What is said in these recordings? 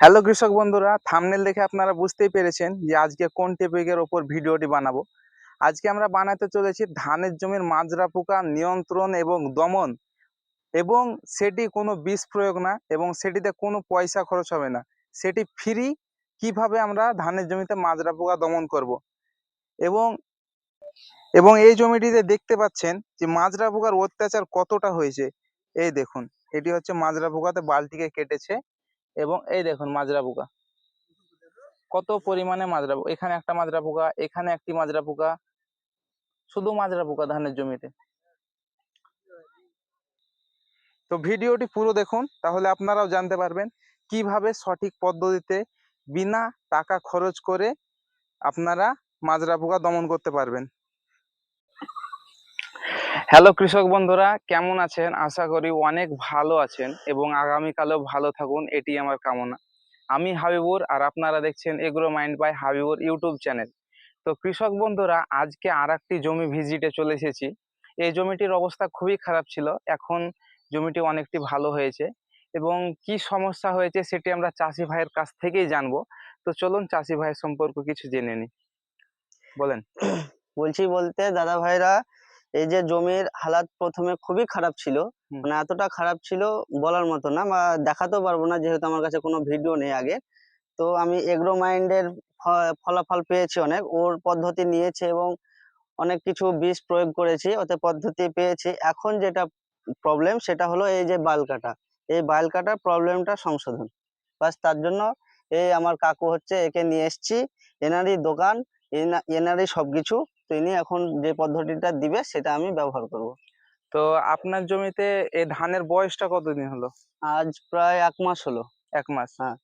Hello কৃষক বন্ধুরা thumbnail দেখে আপনারা বুঝতেই পেরেছেন যে আজকে কোন টপিকের ওপর ভিডিওটি বানাবো। আজকে আমরা বানাতে চলেছি ধানের জমির মাজরা পোকা নিয়ন্ত্রণ এবং দমন। এবং সেটি কোনো বিষ প্রয়োগ না এবং সেটিতে কোনো পয়সা খরচ হবে না। সেটি ফ্রি কীভাবে আমরা ধানের জমিতে মাজরা পোকা দমন করব। এবং এবং এই জমিটিতে দেখতে পাচ্ছেন যে মাজরা পোকার অত্যাচার কতটা হয়েছে। এই দেখুন, এটি হচ্ছে মাজরা পোকাতে বালতিকে কেটেছে। এবং এই দেখুন মাজরা পোকা। কত পরিমাণে মাজরা পোকা এখানে একটা মাজরা পোকা, এখানে একটি মাজরা পোকা, শুধু মাজরা পোকা ধানের জমিতে। তো ভিডিওটি পুরো দেখুন, তাহলে আপনারাও জানতে পারবেন কীভাবে সঠিক পদ্ধতিতে বিনা টাকা খরচ করে আপনারা মাজরা পোকা দমন করতে পারবেন। হ্যালো কৃষক বন্ধুরা, কেমন আছেন? আশা করি অনেক ভালো আছেন এবং আগামীকালেও ভালো থাকুন, এটি আমার কামনা। আমি হাবিবুর আর আপনারা দেখছেন agro mind by Habibur YouTube channel. তো কৃষক বন্ধুরা, আজকে আর একটি জমি ভিজিটে চলে এসেছি। এই জমিটির অবস্থা খুবই খারাপ ছিল, এখন জমিটি অনেকটি ভালো হয়েছে এবং কি সমস্যা হয়েছে সেটি আমরা চাষি ভাইয়ের কাছ থেকেই জানব। তো চলুন চাষি ভাইয়ের সম্পর্কে কিছু জেনে নিই। বলেন। বলছি বলতে, দাদা ভাইরা এই যে জমির হালাত প্রথমে খুবই খারাপ ছিল। মানে এতটা খারাপ ছিল বলার মতো না বা দেখাতেও পারব না যেহেতু আমার কাছে কোনো ভিডিও নেই আগে। তো আমি এগ্রো মাইন্ডের ফলাফল পেয়েছি অনেক। ওর পদ্ধতি নিয়েছে এবং অনেক কিছু বিষ প্রয়োগ করেছি ওতে পদ্ধতি পেয়েছি। এখন যেটা প্রবলেম সেটা হলো এই যে বাল কাটা। এই বাল কাটার প্রবলেমটা সংশোধন। বাস তার জন্য এই আমার কাকু হচ্ছে একে নিয়ে এসছি। এনারই দোকান এনা- এনারই সবকিছু। তো ইনি এখন যে পদ্ধতিটা দিবে সেটা আমি ব্যবহার করব। তো আপনার জমিতে এই ধানের বয়সটা কতদিন হলো? আজ প্রায় এক মাস হলো। এক মাস। হ্যাঁ।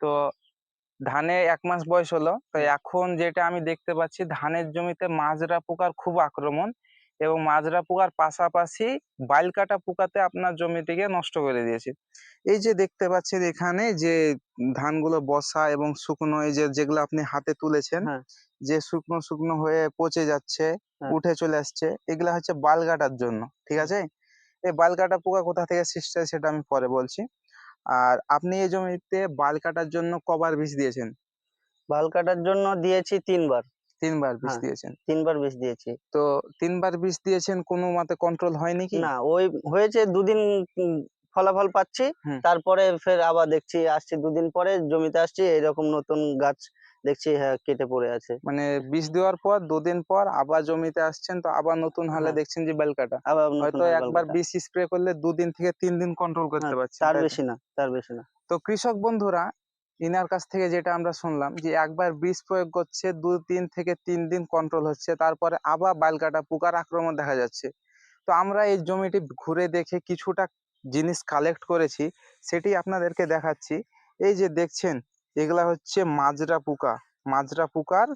তো ধানে এক মাস বয়স হলো। তো এখন যেটা আমি দেখতে পাচ্ছি ধানের জমিতে মাজরা পোকার খুব আক্রমণ এবং মাজরা পোকার পাশাপাশি বাইল কাটা পোকাতে আপনার জমিটিকে নষ্ট করে দিয়েছে। এই যে দেখতে পাচ্ছেন এখানে যে ধানগুলো বসা এবং শুকনো এই যে যেগুলো আপনি হাতে তুলেছেন হ্যাঁ। যে শুকনো শুকনো হয়ে পচে যাচ্ছে হ্যাঁ। উঠে চলে আসছে এগুলা হচ্ছে বাল কাটার জন্য ঠিক আছে? এই বাল কাটা পোকা কোথা থেকে সৃষ্টি হয় সেটা আমি পরে বলছি। আর আপনি এই জমিতে বাল কাটার জন্য কবার বীজ দিয়েছেন? বাল কাটার জন্য দিয়েছি তিনবার। তিনবার বীজ হ্যাঁ। দিয়েছেন? তিনবার বিষ দিয়েছি। তো তিনবার বীজ দিয়েছেন কোনো মতে কন্ট্রোল হয়নি কি? না ওই হয়েছে দুদিন ফলাফল পাচ্ছি তারপরে ফের আবার দেখছি আসছি দুদিন পরে জমিতে আসছি এরকম নতুন গাছ দেখছি হ্যাঁ কেটে পড়ে আছে। মানে বীজ দেওয়ার পর দুদিন পর আবার জমিতে আসছেন তো আবার নতুন হালে হ্যাঁ। দেখছেন যে বেল কাটা আবার হয়তো একবার। বীজ স্প্রে করলে দুদিন থেকে তিন দিন কন্ট্রোল করতে হ্যাঁ, পারছেন তার বেশি না তার বেশি না। তো কৃষক বন্ধুরা ইনার কাছ থেকে যেটা আমরা শুনলাম যে একবার বীজ প্রয়োগ করছে দু তিন থেকে তিন দিন কন্ট্রোল হচ্ছে তারপরে আবার বাইল কাটা পোকার আক্রমণ দেখা যাচ্ছে। তো আমরা এই জমিটি ঘুরে দেখে কিছুটা জিনিস কালেক্ট করেছি সেটি আপনাদেরকে দেখাচ্ছি। এই যে দেখছেন এগুলা হচ্ছে মাজরা পোকা। মাজরা পোকার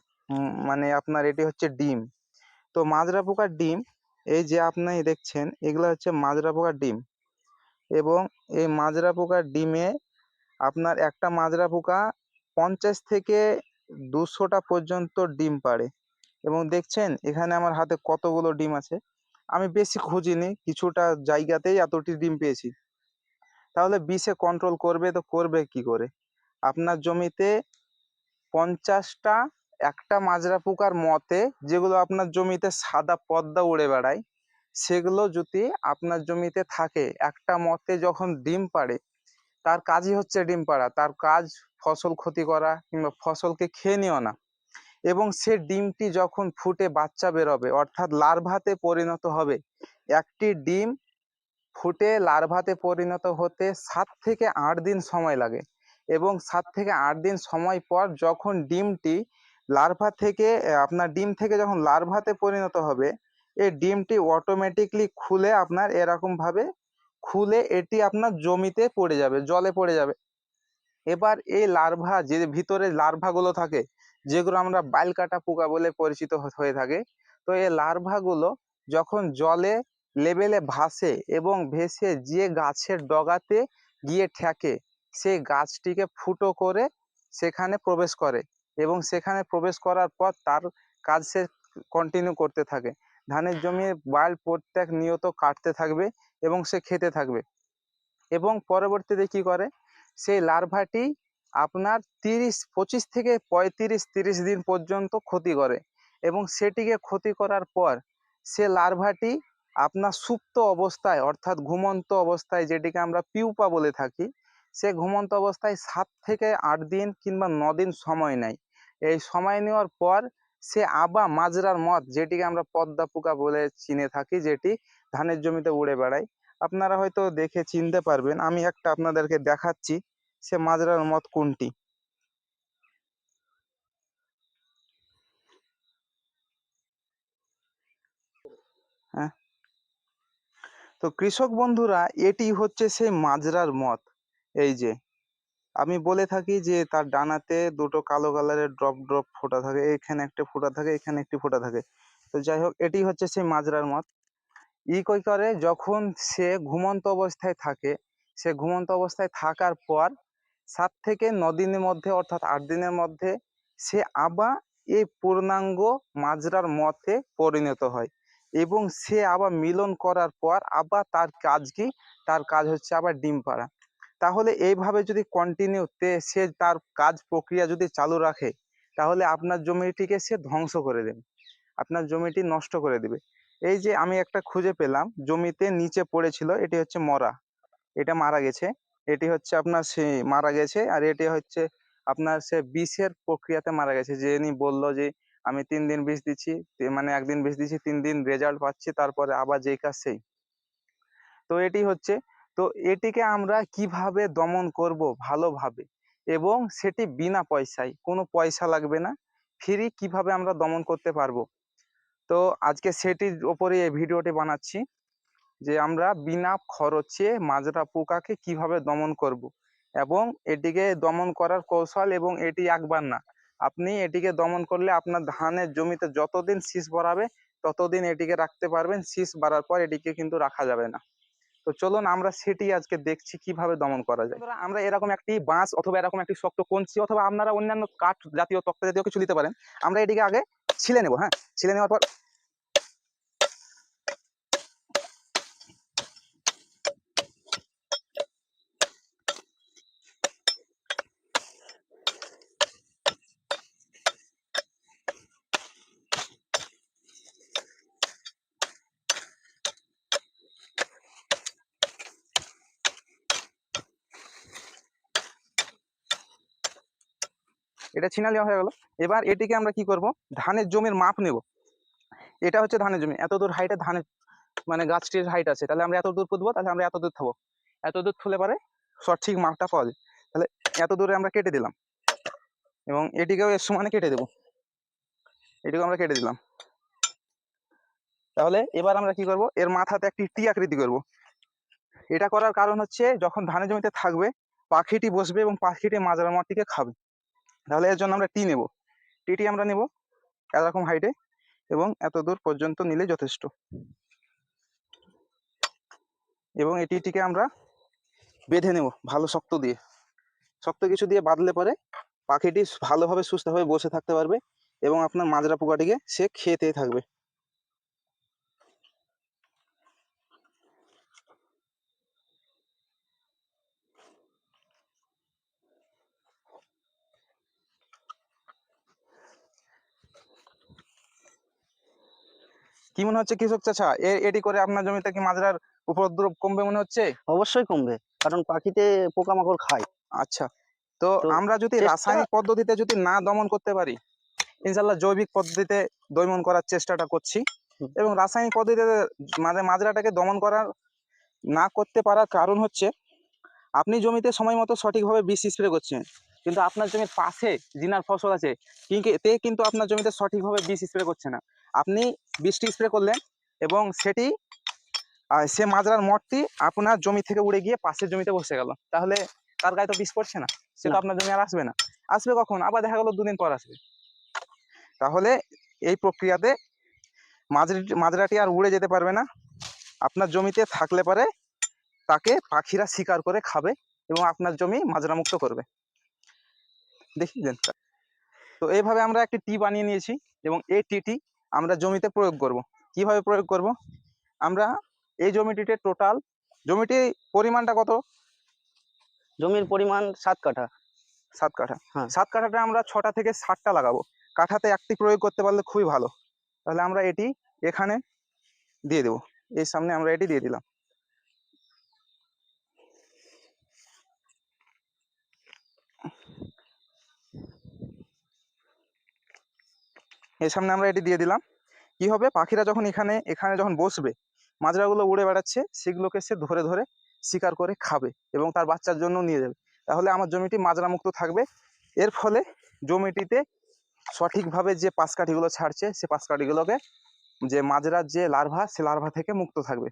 মানে আপনার এটি হচ্ছে ডিম। তো মাজরা পোকার ডিম, এই যে আপনি দেখছেন, এগুলা হচ্ছে মাজরা পোকার ডিম। এবং এই মাজরা পোকার ডিমে আপনার একটা মাজরা পোকা পঞ্চাশ থেকে দুশোটা পর্যন্ত ডিম পাড়ে। এবং দেখছেন, এখানে আমার হাতে কতগুলো ডিম আছে। আমি বেশি খুঁজিনি, কিছুটা জায়গাতেই এতটি ডিম পেয়েছি। তাহলে বিষে কন্ট্রোল করবে তো করবে কি করে? আপনার জমিতে পঞ্চাশটা, একটা মাজরা পোকার মতে যেগুলো আপনার জমিতে সাদা পদ্মা উড়ে বেড়ায়, সেগুলো যদি আপনার জমিতে থাকে, একটা মতে যখন ডিম পাড়ে, তার কাজই হচ্ছে ডিম পাড়া। তার কাজ ফসল ক্ষতি করা কিংবা ফসলকে খেয়ে নিও না। এবং সে ডিমটি যখন ফুটে বাচ্চা বেরোবে, অর্থাৎ লার্ভাতে পরিণত হবে, একটি ডিম ফুটে লার্ভাতে পরিণত হতে সাত থেকে আট দিন সময় লাগে। এবং সাত থেকে আট দিন সময় পর যখন ডিমটি লার্ভা থেকে আপনার ডিম থেকে যখন লার্ভাতে পরিণত হবে, এই ডিমটি অটোমেটিকলি খুলে আপনার এরকম ভাবে খুলে এটি আপনার জমিতে পড়ে যাবে, জলে পড়ে যাবে। এবার এই লার্ভা যে ভিতরে লার্ভাগুলো থাকে, যেগুলো আমরা বাইল কাটা পোকা বলে পরিচিত হয়ে থাকে, তো এই লার্ভাগুলো যখন জলে লেভেলে ভাসে এবং ভেসে যে গাছের ডগাতে গিয়ে ঠেকে সেই গাছটিকে ফুটো করে সেখানে প্রবেশ করে এবং সেখানে প্রবেশ করার পর তার কাজ সে কন্টিনিউ করতে থাকে। ধানের জমি বাইল প্রত্যেক নিয়ত কাটতে থাকবে এবং সে খেতে থাকবে। এবং পরবর্তীতে কি করে? সেই লার্ভাটি আপনার তিরিশ, পঁচিশ থেকে পঁয়ত্রিশ, তিরিশ দিন পর্যন্ত ক্ষতি করে এবং সেটিকে ক্ষতি করার পর সে লার্ভাটি আপনার সুপ্ত অবস্থায় অর্থাৎ ঘুমন্ত অবস্থায় যেটিকে আমরা পিউপা বলে থাকি সে ঘুমন্ত অবস্থায় সাত থেকে আট দিন কিংবা দিন সময় নেয়। এই সময় নেওয়ার পর সে আবার মাজরার মদ, যেটিকে আমরা পদ্মা পোকা বলে চিনে থাকি, যেটি ধানের জমিতে উড়ে বেড়ায়। আপনারা হয়তো দেখে চিনতে পারবেন, আমি একটা আপনাদেরকে দেখাচ্ছি সে মাজরার মত কোনটি। হ্যাঁ। তো কৃষক বন্ধুরা, এটি হচ্ছে সেই মাজরার মত এই যে, আমি বলে থাকি যে, তার ডানাতে দুটো কালো কালারের ড্রপ ড্রপ ফোঁটা থাকে, এখানে একটা ফোঁটা থাকে, এখানে একটি ফোঁটা থাকে। তো যাই হোক, এটি হচ্ছে সেই মাজরার মত। ই কই করে, যখন সে ঘুমন্ত অবস্থায় থাকে, সে ঘুমন্ত অবস্থায় থাকার পর সাত থেকে ন দিনের মধ্যে, অর্থাৎ আট দিনের মধ্যে, সে আবার এই পূর্ণাঙ্গ মাজরার মতে পরিণত হয় এবং সে আবার মিলন করার পর আবার তার কাজ কি? তার কাজ হচ্ছে আবার ডিম পাড়া। তাহলে এইভাবে যদি কন্টিনিউ তে সে তার কাজ প্রক্রিয়া যদি চালু রাখে, তাহলে আপনার জমিটিকে সে ধ্বংস করে দেবে। আপনার জমিটি নষ্ট করে দেবে। এই যে আমি একটা খুঁজে পেলাম, জমিতে নিচে পড়েছিল, এটি হচ্ছে মরা। এটা মারা গেছে। এটি হচ্ছে আপনার সে মারা গেছে, আর এটি হচ্ছে আপনার সে বিষের প্রক্রিয়াতে মারা গেছে। যে ইনি বলল যে, আমি তিন দিন বিষ দিচ্ছি মানে একদিন বিষ দিচ্ছি, তিন দিন রেজাল্ট পাচ্ছি, তারপরে আবার যেই কাজ সেই। তো এটি হচ্ছে তো এটিকে আমরা কীভাবে দমন করব ভালোভাবে? এবং সেটি বিনা পয়সায়, কোনো পয়সা লাগবে না। ফ্রি কীভাবে আমরা দমন করতে পারব? তো আজকে সেটির ওপরে এই ভিডিওটি বানাচ্ছি, যে আমরা বিনা খরচে মাজরা পোকাকে কীভাবে দমন করব এবং এটিকে দমন করার কৌশল এবং এটি একবার না। আপনি এটিকে দমন করলে আপনার ধানের জমিতে যতদিন শীষ বাড়াবে, ততদিন এটিকে রাখতে পারবেন, শীষ বাড়ার পর এটিকে কিন্তু রাখা যাবে না। তো চলুন আমরা সেটি আজকে দেখছি কীভাবে দমন করা যায়। আমরা এরকম একটি বাঁশ অথবা এরকম একটি শক্ত কঞ্চি অথবা আপনারা অন্যান্য কাঠ জাতীয় তক্তা জাতীয় কিছু নিতে পারেন। আমরা এটিকে আগে ছিলে নেব হ্যাঁ? ছিলে নেওয়ার পর এটা ছিনা নেওয়া হয়ে গেল। এবার এটিকে আমরা কি করব? ধানের জমির মাপ নেব। এটা হচ্ছে ধানের জমি। এত দূর হাইটে ধানের মানে গাছটির হাইট আছে। তাহলে আমরা এত দূর পুঁতবো, তাহলে আমরা এত দূর থাকব এত দূর থলে পারে সঠিক মাপটা পাওয়া যায়। তাহলে এত দূরে আমরা কেটে দিলাম। এবং এটিকেও এর সমানে কেটে দেবো। এটিকেও আমরা কেটে দিলাম। তাহলে এবার আমরা কি করব? এর মাথাতে একটি টি আকৃতি করব। এটা করার কারণ হচ্ছে যখন ধানের জমিতে থাকবে, পাখিটি বসবে এবং পাখিটি মাঝার মাটিকে খাবে। তাহলে এর জন্য আমরা টি নেব। টিটি আমরা নেব এরকম হাইটে এবং এত দূর পর্যন্ত নিলে যথেষ্ট। এবং এই টিটিকে আমরা বেঁধে নেব ভালো শক্ত দিয়ে। শক্ত কিছু দিয়ে বাঁধলে পরে পাখিটি ভালোভাবে সুস্থভাবে বসে থাকতে পারবে এবং আপনার মাজরা পোকাটিকে সে খেতে থাকবে। কি মনে হচ্ছে কৃষক চাচা এটি করে আপনার জমিতে কি মাজরার উপদ্রব কমবে মনে হচ্ছে? অবশ্যই কমবে কারণ পাখিতে পোকামাকড় খায়। আচ্ছা তো আমরা যদি রাসায়নিক পদ্ধতিতে যদি না দমন করতে পারি ইনশাল্লাহ জৈবিক পদ্ধতিতে দমন করার চেষ্টাটা করছি এবং রাসায়নিক পদ্ধতিতে মানে মাজরাটাকে দমন করার না করতে পারার কারণ হচ্ছে আপনি জমিতে সময় মতো সঠিকভাবে বিষ স্প্রে করছেন কিন্তু আপনার জমির পাশে জিনার ফসল আছে কিন্তু তে কিন্তু আপনার জমিতে সঠিকভাবে বিষ স্প্রে করছে না। আপনি বৃষ্টি স্প্রে করলেন এবং সেটি সে মাজরার মঠটি আপনার জমি থেকে উড়ে গিয়ে পাশের জমিতে বসে গেল। তাহলে তার গায়ে তো বিষ পড়ছে না সে তো আপনার জমি আর আসবে না। আসবে কখন? আবার দেখা গেলো দুদিন পর আসবে। তাহলে এই প্রক্রিয়াতে মাজরাটি মাজরাটি আর উড়ে যেতে পারবে না। আপনার জমিতে থাকলে পরে তাকে পাখিরা শিকার করে খাবে এবং আপনার জমি মাজরা মুক্ত করবে। দেখি দেন তো এইভাবে আমরা একটি টি বানিয়ে নিয়েছি এবং এই টিটি আমরা জমিতে প্রয়োগ করব। কীভাবে প্রয়োগ করব? আমরা এই জমিটিতে টোটাল জমিটির পরিমাণটা কত? জমির পরিমাণ সাত কাঠা। সাত কাঠা। হ্যাঁ। সাত কাঠাটা আমরা ছটা থেকে ষাটটা লাগাবো। কাঠাতে একটি প্রয়োগ করতে পারলে খুবই ভালো। তাহলে আমরা এটি এখানে দিয়ে দেবো। এর সামনে আমরা এটি দিয়ে দিলাম। এর সামনে আমরা এটি দিয়ে দিলাম। কি হবে? পাখিরা যখন এখানে এখানে যখন বসবে, মাজরাগুলো উড়ে বেড়াচ্ছে, সেগুলোকে সে ধরে ধরে শিকার করে খাবে এবং তার বাচ্চার জন্য নিয়ে যাবে। তাহলে আমার জমিটি মাজরা মুক্ত থাকবে। এর ফলে জমিটিতে সঠিকভাবে যে পাশকাঠিগুলো ছাড়ছে, সে পাশকাঠিগুলোকে যে মাজরার যে লার্ভা, সে লার্ভা থেকে মুক্ত থাকবে।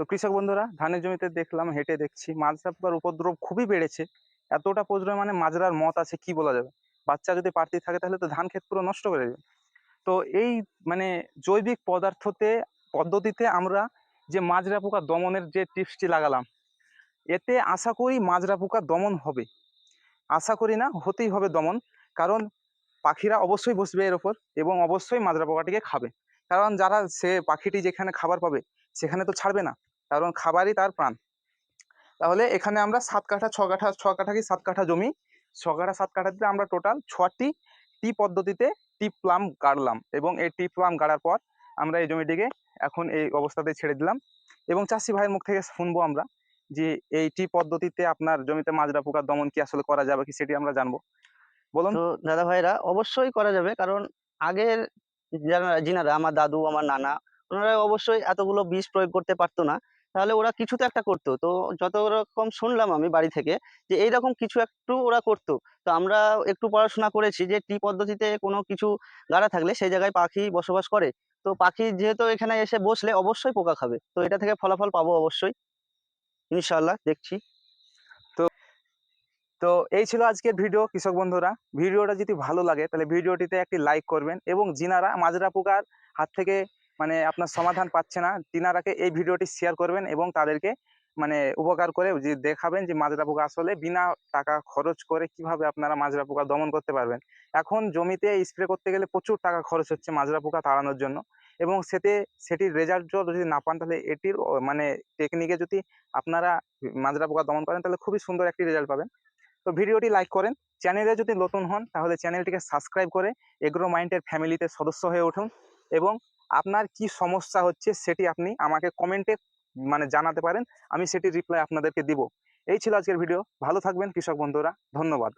তো কৃষক বন্ধুরা, ধানের জমিতে দেখলাম, হেঁটে দেখছি মাজরা পোকার উপদ্রব খুবই বেড়েছে। এতটা পরিমাণে মাজরার মত আছে, কি বলা যাবে? বাচ্চা যদি পার্টি থাকে তাহলে তো ধান ক্ষেত পুরো নষ্ট করে দেবে। তো এই মানে জৈবিক পদার্থতে, পদ্ধতিতে আমরা যে মাজরা পোকা দমনের যে টিপসটি লাগালাম, এতে আশা করি মাজরা পোকা দমন হবে। আশা করি না, হতেই হবে দমন, কারণ পাখিরা অবশ্যই বসবে এর ওপর এবং অবশ্যই মাজরা পোকাটিকে খাবে। কারণ যারা সে পাখিটি যেখানে খাবার পাবে, সেখানে তো ছাড়বে না। কারণ খাবারই তার প্রাণ। তাহলে এখানে আমরা সাত কাঠা, ছ কাঠা ছ কাঠা কি সাত কাঠা জমি? ছ কাঠা, সাত কাঠাতে আমরা টোটাল ছটি টি পদ্ধতিতে টিপ প্লাম গাড়লাম এবং এই টিপ প্লাম গাড়ার পর আমরা এই জমিটিকে এখন এই অবস্থাতে ছেড়ে দিলাম এবং চাষি ভাইয়ের মুখ থেকে শুনব আমরা যে এই টি পদ্ধতিতে আপনার জমিতে মাজরা পোকার দমন কি আসলে করা যাবে কি সেটি আমরা জানব। বলুন। তো দাদা ভাইরা, অবশ্যই করা যাবে কারণ আগের যারা যিনারা, আমার দাদু, আমার নানা, ওনারা অবশ্যই এতগুলো বিষ প্রয়োগ করতে পারতো না। তাহলে ওরা কিছু তো একটা করতো। তো যত রকম শুনলাম আমি বাড়ি থেকে যে এইরকম কিছু একটু ওরা করতো। তো আমরা একটু পড়াশোনা করেছি যে টি পদ্ধতিতে কোনো কিছু গাড়া থাকলে সেই জায়গায় পাখি বসবাস করে। তো পাখি যেহেতু এখানে এসে বসলে অবশ্যই পোকা খাবে। তো এটা থেকে ফলাফল পাবো অবশ্যই। ইনশাল্লাহ দেখছি। তো তো এই ছিল আজকের ভিডিও, কৃষক বন্ধুরা। ভিডিওটা যদি ভালো লাগে তাহলে ভিডিওটিতে একটি লাইক করবেন এবং যিনারা মাজরা পোকার হাত থেকে মানে আপনার সমাধান পাচ্ছে না। তিনারাকে এই ভিডিওটি শেয়ার করবেন এবং তাদেরকে মানে উপকার করে যে দেখাবেন যে মাজরা পোকা আসলে বিনা টাকা খরচ করে কীভাবে আপনারা মাজরা পোকা দমন করতে পারবেন। এখন জমিতে স্প্রে করতে গেলে প্রচুর টাকা খরচ হচ্ছে মাজরা পোকা তাড়ানোর জন্য এবং সেতে, সেটির রেজাল্ট যদি না পান তাহলে এটির মানে টেকনিকে যদি আপনারা মাজরা পোকা দমন করেন তাহলে খুবই সুন্দর একটি রেজাল্ট পাবেন। তো ভিডিওটি লাইক করেন। চ্যানেলে যদি নতুন হন তাহলে চ্যানেলটিকে সাবস্ক্রাইব করে এগ্রো মাইন্ডের ফ্যামিলিতে সদস্য হয়ে উঠুন এবং আপনার কি সমস্যা হচ্ছে সেটি আপনি আমাকে কমেন্টে মানে জানাতে পারেন, আমি সেটি রিপ্লাই আপনাদেরকে দিব। এই ছিল আজকের ভিডিও ভালো থাকবেন কৃষক বন্ধুরা, ধন্যবাদ।